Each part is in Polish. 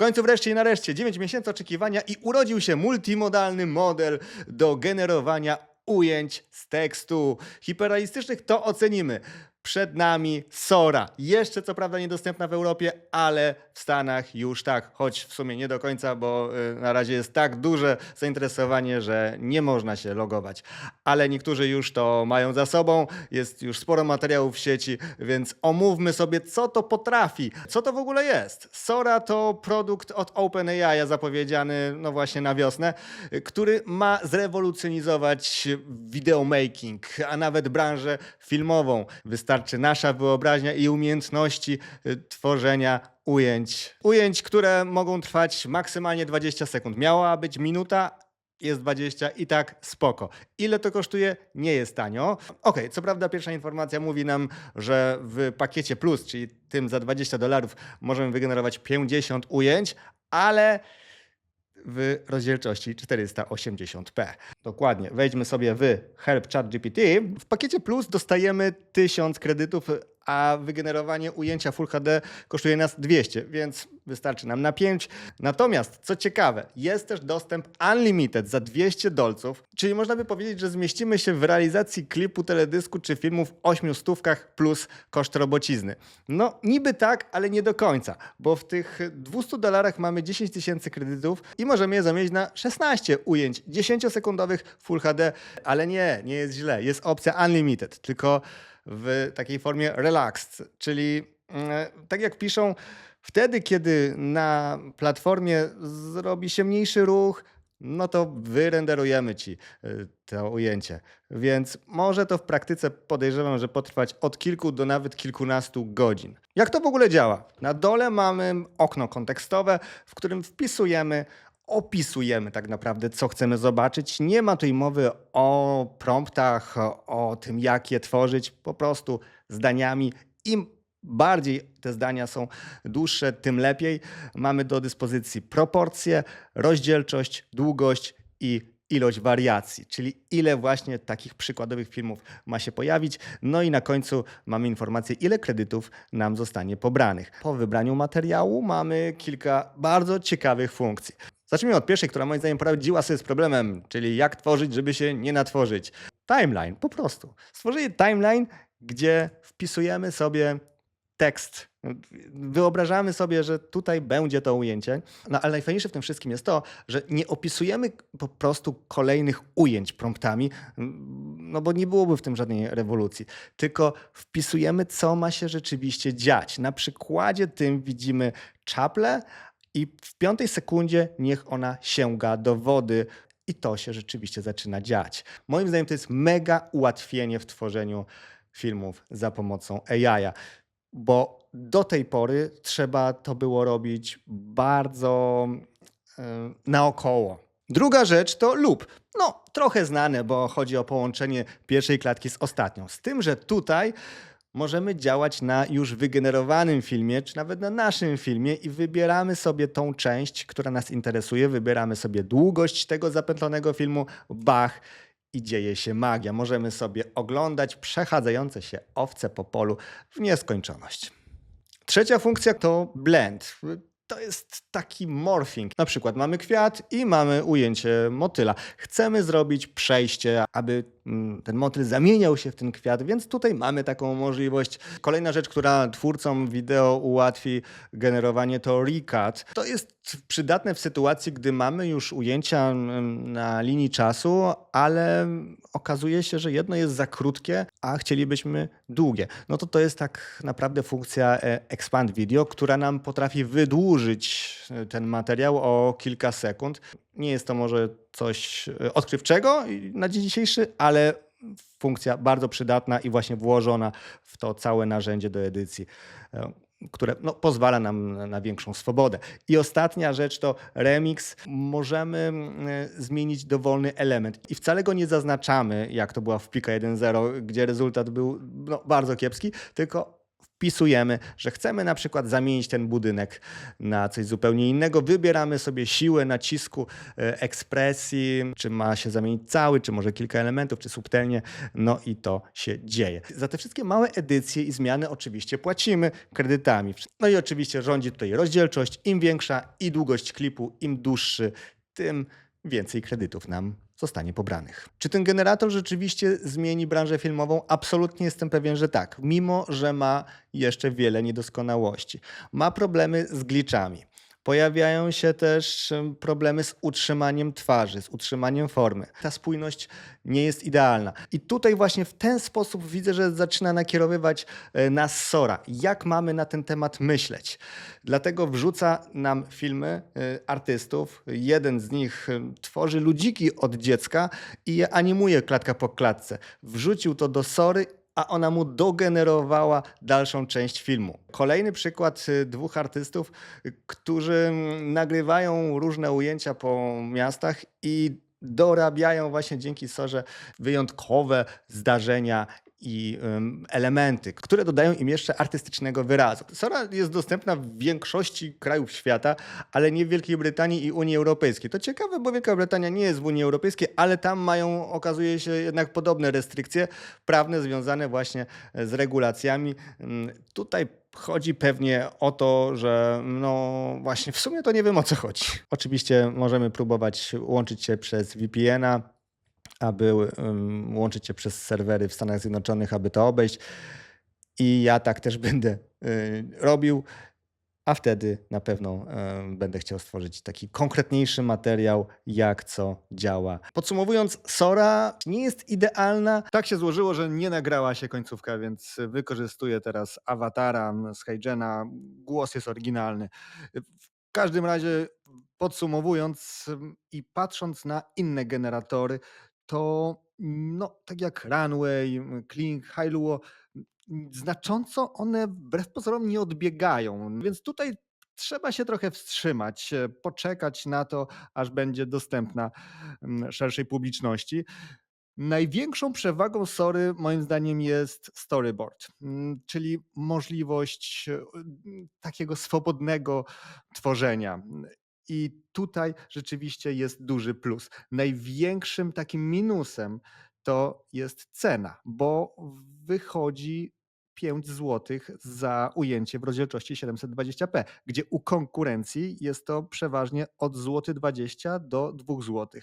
końcu wreszcie i nareszcie 9 miesięcy oczekiwania i urodził się multimodalny model do generowania ujęć z tekstu. Hiperrealistycznych to ocenimy. Przed nami Sora. Jeszcze co prawda niedostępna w Europie, ale w Stanach już tak, choć w sumie nie do końca, bo y, na razie jest tak duże zainteresowanie, że nie można się logować. Ale niektórzy już to mają za sobą, jest już sporo materiałów w sieci, więc omówmy sobie, co to potrafi, co to w ogóle jest. Sora to produkt od OpenAI zapowiedziany no właśnie na wiosnę, który ma zrewolucjonizować videomaking, a nawet branżę filmową. Wystarczy nasza wyobraźnia i umiejętności y, tworzenia ujęć. Ujęć, które mogą trwać maksymalnie 20 sekund. Miała być minuta, jest 20 i tak spoko. Ile to kosztuje? Nie jest tanio. Okej, co prawda pierwsza informacja mówi nam, że w pakiecie plus, czyli tym za 20 dolarów możemy wygenerować 50 ujęć, ale w rozdzielczości 480p. Dokładnie. Wejdźmy sobie w Help Chat GPT. W pakiecie Plus dostajemy 1000 kredytów, a wygenerowanie ujęcia Full HD kosztuje nas 200, więc wystarczy nam na 5. Natomiast, co ciekawe, jest też dostęp Unlimited za 200 dolców, czyli można by powiedzieć, że zmieścimy się w realizacji klipu, teledysku czy filmu w 8 stówkach plus koszt robocizny. No, niby tak, ale nie do końca, bo w tych 200 dolarach mamy 10 tysięcy kredytów i możemy je zamienić na 16 ujęć 10-sekundowych Full HD, ale nie, nie jest źle. Jest opcja Unlimited, tylko w takiej formie relaxed, czyli mm, tak jak piszą, wtedy kiedy na platformie zrobi się mniejszy ruch, no to wyrenderujemy ci y, to ujęcie. Więc może to w praktyce podejrzewam, że potrwać od kilku do nawet kilkunastu godzin. Jak to w ogóle działa? Na dole mamy okno kontekstowe, w którym wpisujemy opisujemy tak naprawdę, co chcemy zobaczyć. Nie ma tutaj mowy o promptach, o, tym, jak je tworzyć, po prostu zdaniami. Im bardziej te zdania są dłuższe, tym lepiej. Mamy do dyspozycji proporcje, rozdzielczość, długość i ilość wariacji, czyli ile właśnie takich przykładowych filmów ma się pojawić. No i na końcu mamy informację, ile kredytów nam zostanie pobranych. Po wybraniu materiału mamy kilka bardzo ciekawych funkcji. Zacznijmy od pierwszej, która moim zdaniem poradziła sobie z problemem, czyli jak tworzyć, żeby się nie natworzyć. Timeline, po prostu. Stworzyli timeline, gdzie wpisujemy sobie tekst. Wyobrażamy sobie, że tutaj będzie to ujęcie, no ale najfajniejsze w tym wszystkim jest to, że nie opisujemy po prostu kolejnych ujęć promptami, no bo nie byłoby w tym żadnej rewolucji, tylko wpisujemy, co ma się rzeczywiście dziać. Na przykładzie tym widzimy czaplę, i w piątej sekundzie niech ona sięga do wody. I to się rzeczywiście zaczyna dziać. Moim zdaniem to jest mega ułatwienie w tworzeniu filmów za pomocą AI, bo do tej pory trzeba to było robić bardzo yy, naokoło. Druga rzecz to lub. No, trochę znane, bo chodzi o połączenie pierwszej klatki z ostatnią. Z tym, że tutaj możemy działać na już wygenerowanym filmie, czy nawet na naszym filmie i wybieramy sobie tą część, która nas interesuje, wybieramy sobie długość tego zapętlonego filmu, bach i dzieje się magia. Możemy sobie oglądać przechadzające się owce po polu w nieskończoność. Trzecia funkcja to blend. To jest taki morphing. Na przykład mamy kwiat i mamy ujęcie motyla. Chcemy zrobić przejście, aby ten motyl zamieniał się w ten kwiat, więc tutaj mamy taką możliwość. Kolejna rzecz, która twórcom wideo ułatwi generowanie to recut. To jest przydatne w sytuacji, gdy mamy już ujęcia mm, na linii czasu, ale okazuje się, że jedno jest za krótkie, a chcielibyśmy długie. No to to jest tak naprawdę funkcja e, expand video, która nam potrafi wydłużyć e, ten materiał o kilka sekund. Nie jest to może coś e, odkrywczego na dzień dzisiejszy, ale funkcja bardzo przydatna i właśnie włożona w to całe narzędzie do edycji które no, pozwala nam na większą swobodę. I ostatnia rzecz to remix. Możemy mm, zmienić dowolny element i wcale go nie zaznaczamy, jak to była w Pika 1.0, gdzie rezultat był no, bardzo kiepski, tylko wpisujemy, że chcemy na przykład zamienić ten budynek na coś zupełnie innego. Wybieramy sobie siłę nacisku, e, ekspresji, czy ma się zamienić cały, czy może kilka elementów, czy subtelnie. No i to się dzieje. Za te wszystkie małe edycje i zmiany oczywiście płacimy kredytami. No i oczywiście rządzi tutaj rozdzielczość. Im większa i długość klipu, im dłuższy, tym więcej kredytów nam zostanie pobranych. Czy ten generator rzeczywiście zmieni branżę filmową? Absolutnie jestem pewien, że tak, mimo że ma jeszcze wiele niedoskonałości. Ma problemy z glitchami. Pojawiają się też em, problemy z utrzymaniem twarzy, z utrzymaniem formy. Ta spójność nie jest idealna. I tutaj właśnie w ten sposób widzę, że zaczyna nakierowywać e, nas Sora. Jak mamy na ten temat myśleć? Dlatego wrzuca nam filmy e, artystów. Jeden z nich e, tworzy ludziki od dziecka i je animuje klatka po klatce. Wrzucił to do Sory a ona mu dogenerowała dalszą część filmu. Kolejny przykład y, dwóch artystów, którzy nagrywają różne ujęcia po miastach i dorabiają właśnie dzięki Sorze wyjątkowe zdarzenia i elementy, które dodają im jeszcze artystycznego wyrazu. Sora jest dostępna w większości krajów świata, ale nie w Wielkiej Brytanii i Unii Europejskiej. To ciekawe, bo Wielka Brytania nie jest w Unii Europejskiej, ale tam mają, okazuje się, jednak podobne restrykcje prawne związane właśnie z regulacjami. Tutaj chodzi pewnie o to, że no właśnie w sumie to nie wiem o co chodzi. Oczywiście możemy próbować łączyć się przez VPN-a, aby łączyć się przez serwery w Stanach Zjednoczonych, aby to obejść. I ja tak też będę y, robił, a wtedy na pewno będę chciał stworzyć taki konkretniejszy materiał, jak co działa. Podsumowując, Sora nie jest idealna. Tak się złożyło, że nie nagrała się końcówka, więc wykorzystuję teraz awatara z Hygena. Głos jest oryginalny. W każdym razie podsumowując i patrząc na inne generatory, to no, tak jak Runway, Kling, Hailuo, znacząco one wbrew pozorom nie odbiegają. Więc tutaj trzeba się trochę wstrzymać, e, poczekać na to, aż będzie dostępna szerszej publiczności. Największą przewagą Sory moim zdaniem jest storyboard, czyli możliwość e, takiego swobodnego tworzenia. I tutaj rzeczywiście jest duży plus. Największym takim minusem to jest cena, bo wychodzi 5 zł za ujęcie w rozdzielczości 720p, gdzie u konkurencji jest to przeważnie od złoty 20 do 2 zł.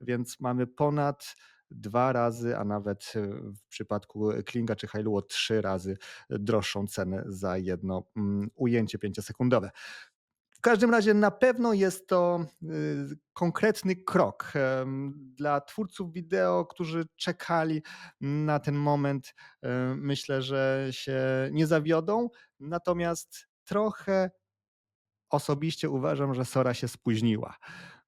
Więc mamy ponad dwa razy, a nawet e, w przypadku Klinga czy Hailuo trzy razy droższą cenę za jedno mm, ujęcie 5-sekundowe. Każdym razie na pewno jest to y, konkretny krok dla twórców wideo, którzy czekali na ten moment. y, Myślę, że się nie zawiodą. Natomiast trochę osobiście uważam, że Sora się spóźniła.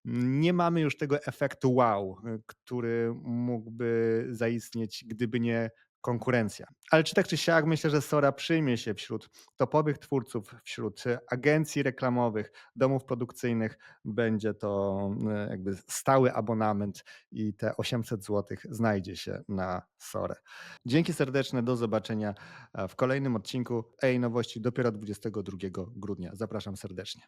Nie mamy już tego efektu wow, y, który mógłby zaistnieć, gdyby nie konkurencja. Ale czy tak czy siak, myślę, że Sora przyjmie się wśród topowych twórców, wśród y, agencji reklamowych, domów produkcyjnych. Będzie to y, jakby stały abonament i te 800 zł znajdzie się na Sorę. Dzięki serdeczne, do zobaczenia w kolejnym odcinku. Ej, nowości dopiero 22 grudnia. Zapraszam serdecznie.